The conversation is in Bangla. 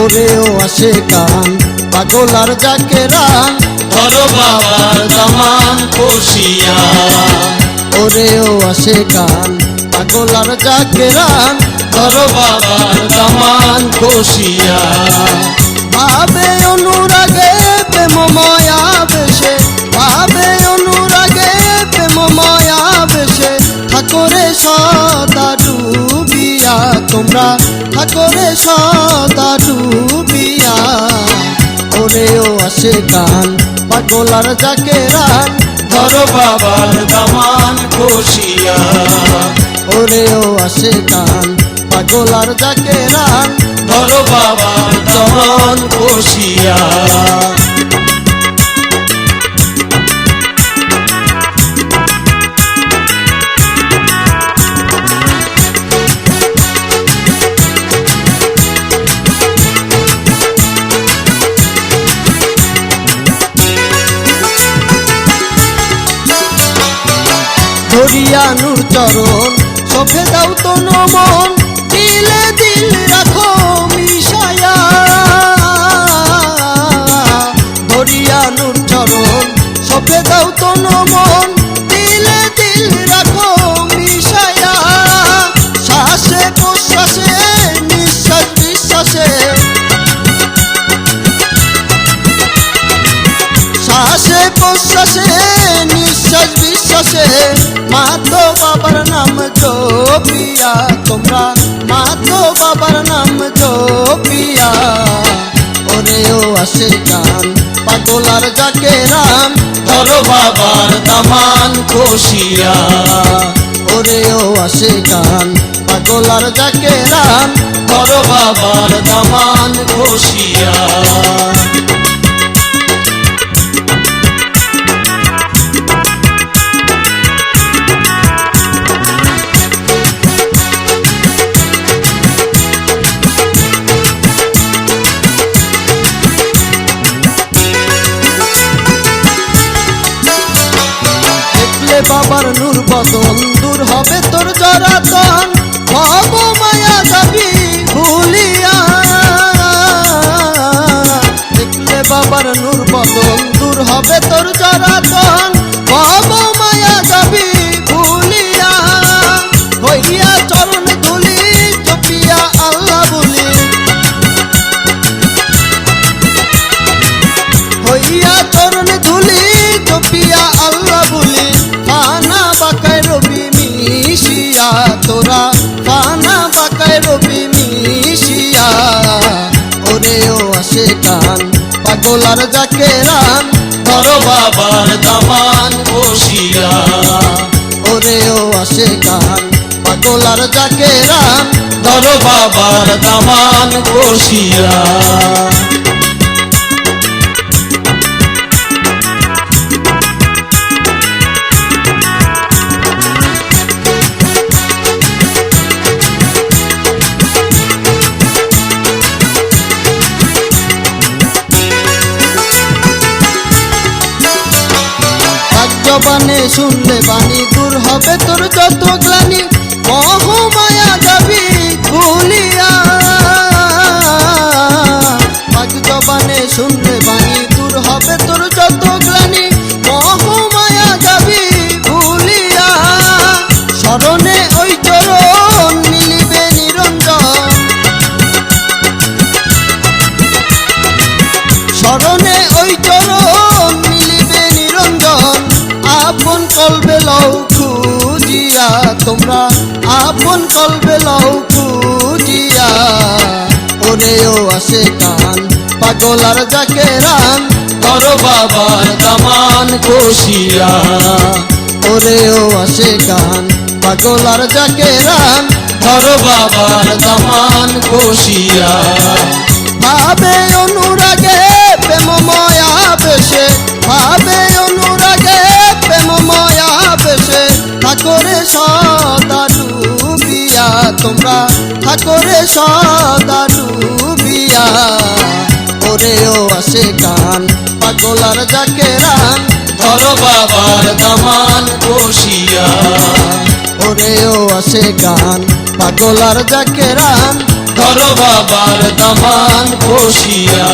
ওরেও আসে কান। পাগলার যাকে রান, ধরো বাবার দামান খুশিয়া ওরেও আসে কান, পাগলার যাকে রান, ধরো বাবার দামান খুশিয়া ভাবে অনুরাগে প্রেম মায়া বেশে, ভাবে অনুরাগে প্রেম মায়া বেশে, ঠাকুরে সদা ডুবিয়া তোমরা আসে কান পাগলার যাকে রান ধরো বাবার দামান খুশিয়া ওরেও আসে কান পাগলার যাকে রান ধরো বাবার দামান খুশিয়া নূর চরণ, সফে দাও তো নমন, দিলে দিল রাখো মিশায়া। ধরিয়া নূর চরণ, সফে দাও তো নমন, দিলে দিল রাখো মিশায়া। শ্বাসে প্রশ্বাসে, নিঃশ্বাস, বিশ্বাসে। শ্বাসে প্রশ্বাসে বিশ্বাসে মাধো বাবার নাম জপিয়া তোমরা মাধো বাবার নাম জপিয়া ওরেও আসে গান পাগলার যাকে রাম ধরো বাবার দামান খুশিয়া ওরেও আসে গান পাগলার যাকে রাম ধরো বাবার দামান খুশিয়া দেখলে বাবার নূর বদন দূর হবে তোর জরাতন। ভব মায়া যাবি ভুলিয়া। দেখলে বাবার নূর বদন দূর হবে তোর জরাতন। পাগলার যাকে রান, ধরো বাবার দামান বসিয়া। ওরে ও আসে গান, পাগলার যাকে রান, ধরো বাবার দামান খুশিয়া জবানে শুনলে বাণী দূর হবে তোর যত গ্লানি। মহমায়া তোমরা আপন কলবে লও খুঁজিয়া ওরেও আসে কান, পাগলার যাকে রান, ধরো বাবার দামান খুশিয়া ওরেও আসে কান, পাগলার যাকে রান, ধরো বাবার দামান খুশিয়া ভাবে অনুরাগে প্রেম মায়া বেশে ভাবে তোমরা ঠাকুরে সদা ডুবিয়া। ওরেও আসে কান পাগলার যাকে রান, ধরো বাবার দামান খুশিয়া ওরেও আসে গান পাগলার যাকে রান, ধরো বাবার দামান কষিয়া